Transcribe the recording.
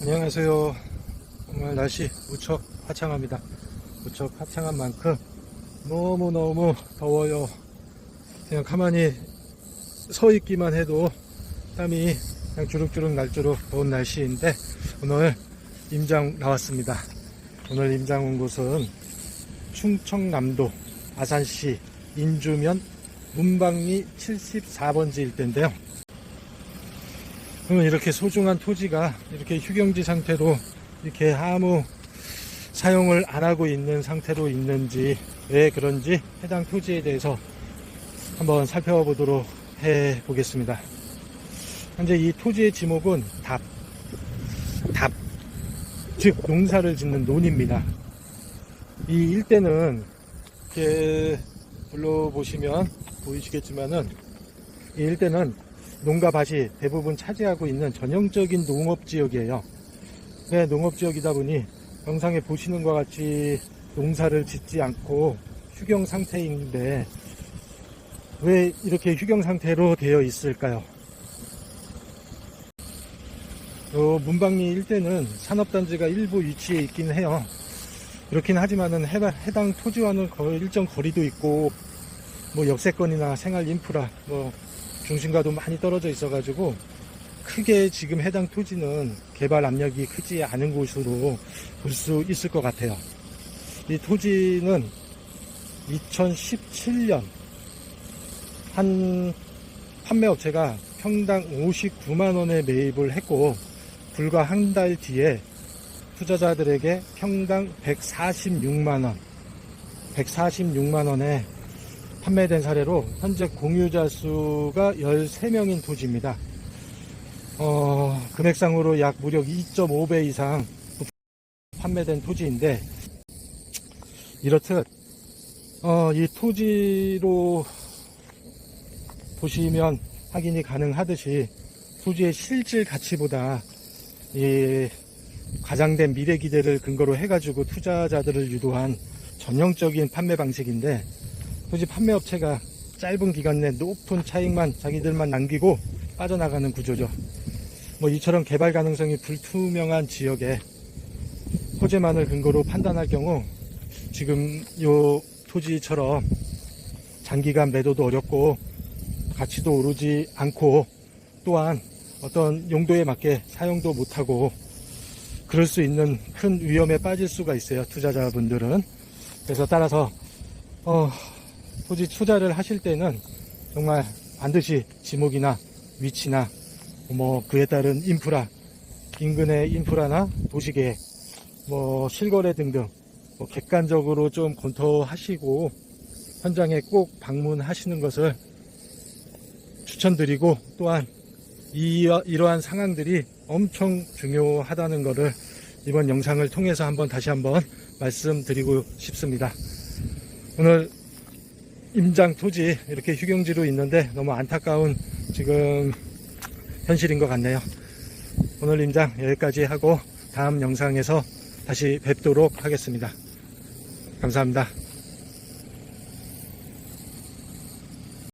안녕하세요. 오늘 날씨 무척 화창합니다. 무척 화창한 만큼 너무너무 더워요. 그냥 가만히 서 있기만 해도 땀이 그냥 주룩주룩 날 정도로 더운 날씨인데 오늘 임장 나왔습니다. 오늘 임장 온 곳은 충청남도 아산시 인주면 문방리 74번지 일대인데요. 그러면 이렇게 소중한 토지가 이렇게 휴경지 상태로 이렇게 아무 사용을 안 하고 있는 상태로 있는지 왜 그런지 해당 토지에 대해서 한번 살펴보도록 해 보겠습니다. 현재 이 토지의 지목은 답, 답, 즉 농사를 짓는 논입니다. 이 일대는 이렇게 불러보시면 보이시겠지만은 이 일대는 농가 밭이 대부분 차지하고 있는 전형적인 농업 지역이에요. 네, 농업 지역이다 보니 영상에 보시는 것 같이 농사를 짓지 않고 휴경 상태인데 왜 이렇게 휴경 상태로 되어 있을까요? 요 문방리 일대는 산업단지가 일부 위치해 있긴 해요. 그렇긴 하지만은 해당 토지와는 거의 일정 거리도 있고 뭐 역세권이나 생활 인프라 뭐 중심과도 많이 떨어져 있어가지고 크게 지금 해당 토지는 개발 압력이 크지 않은 곳으로 볼 수 있을 것 같아요. 이 토지는 2017년 한 판매업체가 평당 59만 원에 매입을 했고 불과 한 달 뒤에 투자자들에게 평당 146만 원, 146만 원에 판매된 사례로 현재 공유자 수가 13명인 토지입니다. 어, 금액상으로 약 무려 2.5배 이상 판매된 토지인데 이렇듯 어, 이 토지로 보시면 확인이 가능하듯이 토지의 실질 가치보다 이 과장된 미래 기대를 근거로 해가지고 투자자들을 유도한 전형적인 판매 방식인데 굳이 판매업체가 짧은 기간 내 높은 차익만 자기들만 남기고 빠져나가는 구조죠. 뭐 이처럼 개발 가능성이 불투명한 지역에 호재만을 근거로 판단할 경우 지금 요 토지처럼 장기간 매도도 어렵고 가치도 오르지 않고 또한 어떤 용도에 맞게 사용도 못하고 그럴 수 있는 큰 위험에 빠질 수가 있어요. 투자자분들은. 그래서 따라서 어, 토지 투자를 하실 때는 정말 반드시 지목이나 위치나 뭐 그에 따른 인프라, 인근의 인프라나 도시계획, 뭐 실거래 등등 뭐 객관적으로 좀 검토하시고 현장에 꼭 방문하시는 것을 추천드리고 또한 이, 이러한 상황들이 엄청 중요하다는 것을 이번 영상을 통해서 한번 다시 한번 말씀드리고 싶습니다. 오늘 임장 토지 이렇게 휴경지로 있는데 너무 안타까운 지금 현실인 것 같네요. 오늘 임장 여기까지 하고 다음 영상에서 다시 뵙도록 하겠습니다. 감사합니다.